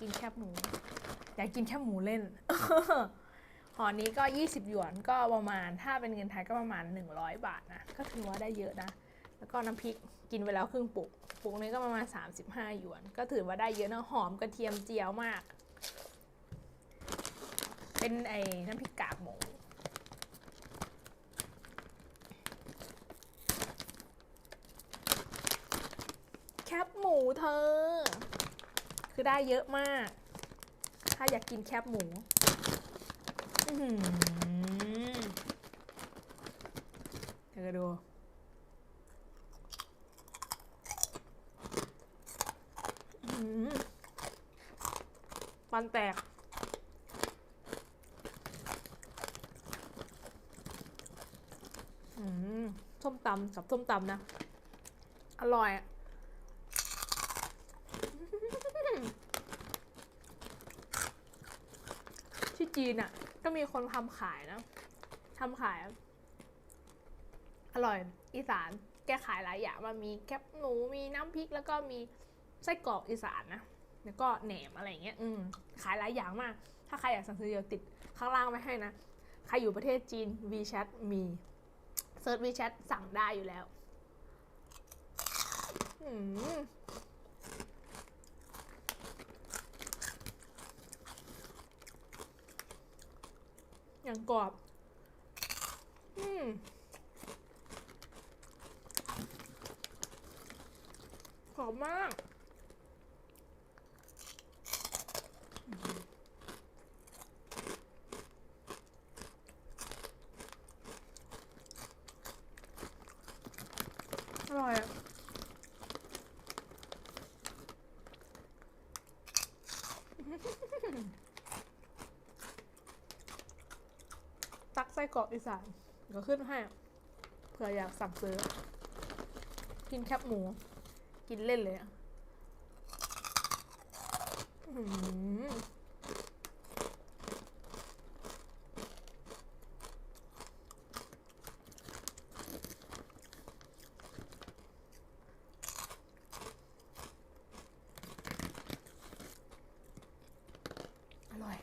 กินแคบหมู อยากกินแคบหมูเล่นห่อนี้ก็ 20 หยวนก็ประมาณถ้าเป็นเงินไทยก็ประมาณ 100 บาทนะ ก็ถือว่าได้เยอะนะ แล้วก็น้ำพริกกินไปแล้วครึ่งปุกปุกนี้ก็ประมาณ 35 หยวน ก็ถือว่าได้เยอะนะหอมกระเทียมเจียวมาก เป็นไอ้น้ำพริกกากหมูแคบหมูเธอ คือได้เยอะมาก ถ้าอยากกินแคบหมูอื้อหือเธอดูปันแตกอืมส้มตำกับส้มตำนะ อร่อยอะ ที่ จีนอะ ก็มีคนทำขายนะทำขาย อร่อย อีสานแกขายหลายอย่างมันมีแคบหมูมีน้ำพริก แล้วก็มีไส้กรอกอีสานนะแล้วก็แหนมอะไรเงี้ย อืมขายหลายอย่างมาก ถ้าใครอยากสั่งซื้อเดี๋ยวติดข้างล่างไว้ให้นะ ใครอยู่ประเทศจีน WeChat มีเซิร์ช WeChat สั่งได้อยู่แล้ว อืม อย่างกรอบ อืมหอมมาก อร่อยอะ ตักไส้กรอกอีสานก็ขึ้นให้เผื่ออยากสั่งซื้อ กินแคบหมู กินเล่นเลยอะอื้อหืออร่อย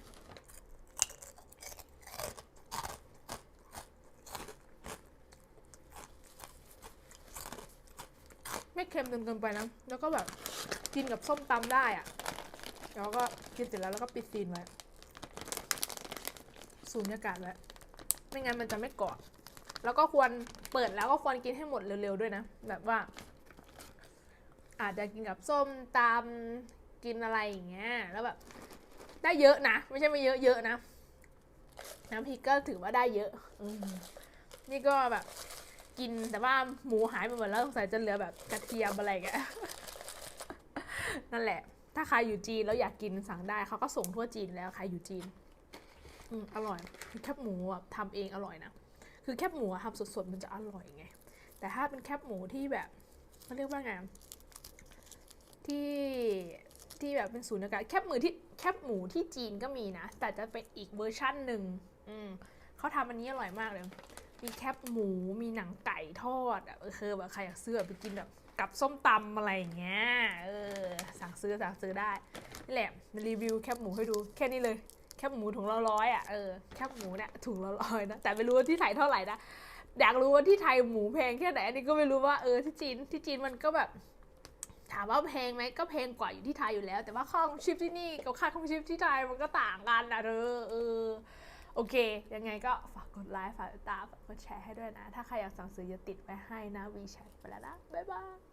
ไม่เค็มจนเกินไปนะ แล้วก็แบบกินกับส้มตำได้อะแล้วก็กินเสร็จแล้วแล้วก็ปิดซีนไว้สูญญากาศไว้ไม่งั้นมันจะไม่เกรอบแล้วก็ควรเปิดแล้วก็ควรกินให้หมดเร็วๆด้วยนะ แบบว่า อาจจะกินกับส้มตำกินอะไรอย่างเงี้ย แล้วแบบได้เยอะนะ ไม่ใช่ไม่เยอะเยอะนะ น้ำพริกก็ถือว่าได้เยอะอนี่ก็แบบ กินแต่ว่าหมูหายไปหมดแล้วสงสัยจะเหลือแบบกระเทียมอะไรแกนั่นแหละ ถ้าใครอยู่จีนแล้วอยากกินสั่งได้เขาก็ส่งทั่วจีนแล้วใครอยู่จีนอืมอร่อยแคบหมูอะทำเองอร่อยนะคือแคบหมูทำสดๆมันจะอร่อยไงแต่ถ้าเป็นแคบหมูที่แบบเขาเรียกว่าไงที่ที่แบบเป็นศูนย์กางแคบหมูที่แคบหมูที่จีนก็มีนะ แต่จะเป็นอีกเวอร์ชั่นหนึ่งอืมเขาทำอันนี้อร่อยมากเลย มีแคบหมูมีหนังไก่ทอดอะเออคือแบบใครอยากซื้อแบบไปกินแบบกับส้มตำอะไรอย่างเงี้ยเออสั่งซื้อสั่งซื้อได้นี่แหละรีวิวแคบหมูให้ดูแค่นี้เลยแคบหมูถุงละร้อยอะเออแคบหมูเนี่ยถุงละร้อยนะแต่ไม่รู้ว่าที่ไทยเท่าไหร่นะอยากรู้ว่าที่ไทยหมูแพงแค่ไหนอันนี้ก็ไม่รู้ว่าเออที่จีนที่จีนมันก็แบบถามว่าแพงไหมก็แพงกว่าอยู่ที่ไทยอยู่แล้ว แต่ว่าค่าของชีพที่นี่กับค่าของชีพที่ไทยมันก็ต่างกันนะเธอเออ โอเค ยังไงก็ฝากกดไลค์ ฝากติดตาม ฝากกดแชร์ให้ด้วยนะ ถ้าใครอยากสั่งซื้อจะติดไว้ให้นะ WeChat ไปแล้วนะ บ๊ายบาย